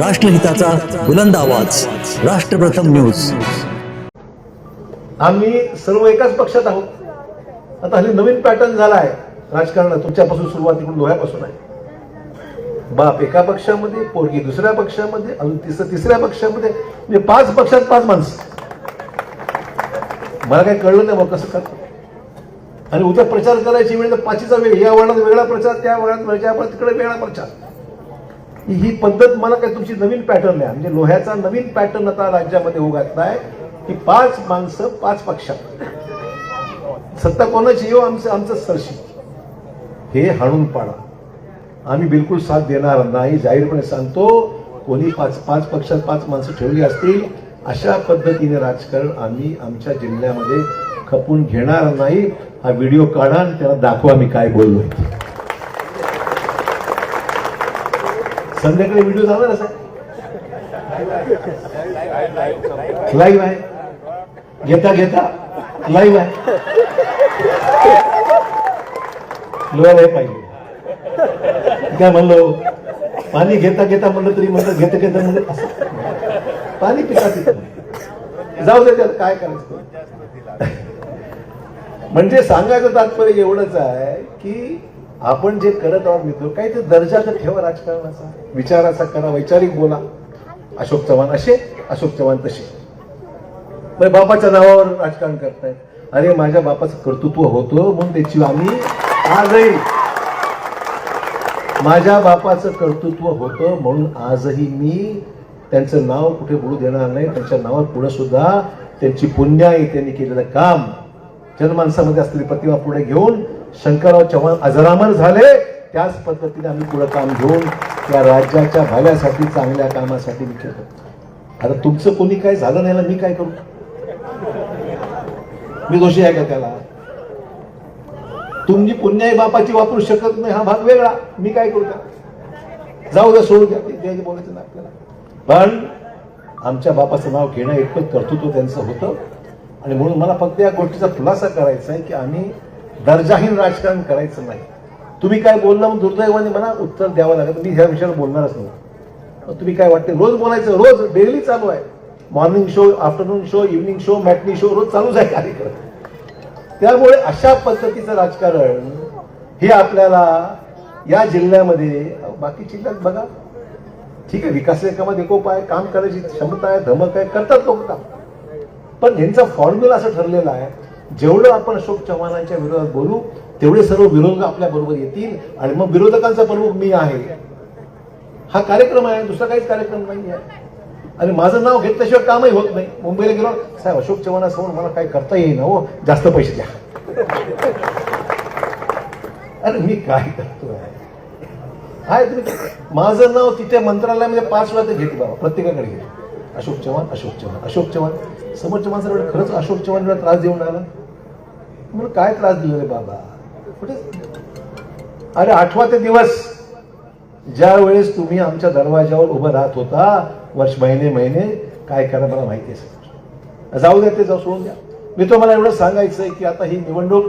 राष्ट्रहिताचा बुलंद आवाज. राष्ट्रप्रथम न्यूज. आम्ही सर्व एकाच पक्षात आहोत. आता हल्ली नवीन पॅटर्न झाला आहे राजकारण तुमच्यापासून सुरुवात इकडून डोळ्यापासून आहे. बाप एका पक्षामध्ये पोरगी दुसऱ्या पक्षामध्ये अजून तिसऱ्या तिसऱ्या पक्षामध्ये म्हणजे पाच पक्षात पाच माणसं. मला काही कळलं नाही मग कसं करतो. आणि उद्या प्रचार करायची वेळ तर पाचीचा वेळ. या वळणात वेगळा प्रचार त्या वळणात वेगळा तिकडे वेगळा प्रचार. ही ही पद्धत मला काय तुमची नवीन पॅटर्न आहे म्हणजे लोह्याचा नवीन पॅटर्न आता राज्यामध्ये होऊ घातलाय की पाच माणसं पाच पक्षात. सत्ता कोणाची? येऊ आमचं आमचं सरशी. हे हाणून पाडा. आम्ही बिलकुल साथ देणार नाही. जाहीरपणे सांगतो कोणी पाच पाच पक्षात पाच माणसं ठेवली असतील अशा पद्धतीने राजकारण आम्ही आमच्या जिल्ह्यामध्ये खपून घेणार नाही. हा व्हिडिओ काढा आणि त्याला दाखवा मी काय बोललोय. संध्याकाळी व्हिडिओ जाणार असा लाईव्ह आहे. घेता घेता. लाईव्ह आहे. लोहायला पाहिजे. काय म्हणलो? पाणी घेता घेता म्हणलं तरी म्हणलं घेता घेता म्हणलं असं. पाणी पिता पिता. जाऊ दे त्याला काय करायचं? म्हणजे सांगायचं तात्पर्य एवढंच आहे की आपण जे करत आहोत मित्र काही ते दर्जा तर ठेवा राजकारणाचा. विचाराचा करा वैचारिक बोला. अशोक चव्हाण असे अशोक चव्हाण तसे. बापाच्या नावावर राजकारण करतायत. अरे माझ्या बापाचं कर्तृत्व होतं म्हणून त्याची आम्ही आजही माझ्या बापाचं कर्तृत्व होतं म्हणून आजही मी त्यांचं नाव कुठे बोलू देणार नाही. त्यांच्या नावावर पुढे सुद्धा त्यांची पुण्याई त्यांनी केलेलं काम. जनमानसामध्ये असलेली प्रतिमा पुढे घेऊन शंकरराव चव्हाण अजरामर झाले त्याच पद्धतीने आम्ही पुढं काम घेऊन या राज्याच्या भल्यासाठी चांगल्या कामासाठी मी केलं. आता तुमचं कोणी काय झालं नाही ना मी काय करू? मी दोषी आहे का त्याला? तुमची पुण्याई बापाची वापरू शकत नाही हा भाग वेगळा. मी काय करू का जाऊ द्या सोडू द्या ते बोलायचं ना आपल्याला. पण आमच्या बापाचं नाव घेणं इतकं कर्तृत्व त्यांचं होतं. आणि म्हणून मला फक्त या गोष्टीचा खुलासा करायचा आहे की आम्ही दर्जाहीन राजकारण करायचं नाही. तुम्ही काय बोललं मग दुर्दैवाने मला उत्तर द्यावं लागत मी ह्या विषयावर बोलणारच नाही. तुम्ही काय वाटते? रोज बोलायचं रोज डेली चालू आहे. Morning show afternoon show evening show matinee show रोज चालूच आहे कार्यक्रम. त्यामुळे अशा पद्धतीचं राजकारण हे आपल्याला या जिल्ह्यामध्ये बाकी जिल्ह्यात बघा. ठीक आहे विकासाच्या कामात एकोप आहे काम करायची क्षमता आहे धमक आहे करतात लोक काम. पण ह्यांचा फॉर्म्युला असं ठरलेला आहे जेवढं आपण अशोक चव्हाणांच्या विरोधात बोलू तेवढे सर्व विरोधक आपल्या बरोबर येतील. आणि मग विरोधकांचा प्रमुख मी आहे. हा कार्यक्रम आहे दुसरा काहीच कार्यक्रम नाही आहे. आणि माझं नाव घेतल्याशिवाय कामही होत नाही. मुंबईला गेलो साहेब अशोक चव्हाणासमोर मला काय करता येईल ना हो? जास्त पैसे द्या. अरे मी काय करतोय? आहे तुम्ही माझं नाव तिथे मंत्रालयामध्ये पाच वेळा ते घेते बाबा प्रत्येकाकडे घेते अशोक चव्हाण अशोक चव्हाण अशोक चव्हाण. समोरच्या चव्हाण खरंच अशोक चव्हाण त्रास देऊन राहिला? म्हणून काय त्रास दिला रे बाबा? कुठे? अरे आठवा ते दिवस. ज्या वेळेस तुम्ही आमच्या दरवाज्यावर उभं राहत होता वर्ष महिने महिने काय करा मला माहिती आहे जाऊ द्या ते जाऊ सोडून द्या. मी तो मला एवढं सांगायचंय की आता ही निवडणूक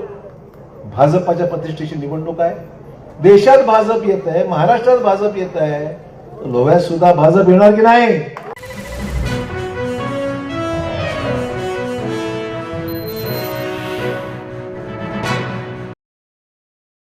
भाजपाच्या प्रतिष्ठेची निवडणूक आहे. देशात भाजप येत आहे महाराष्ट्रात भाजप येत आहे. लोह्यात सुद्धा भाजप येणार की नाही?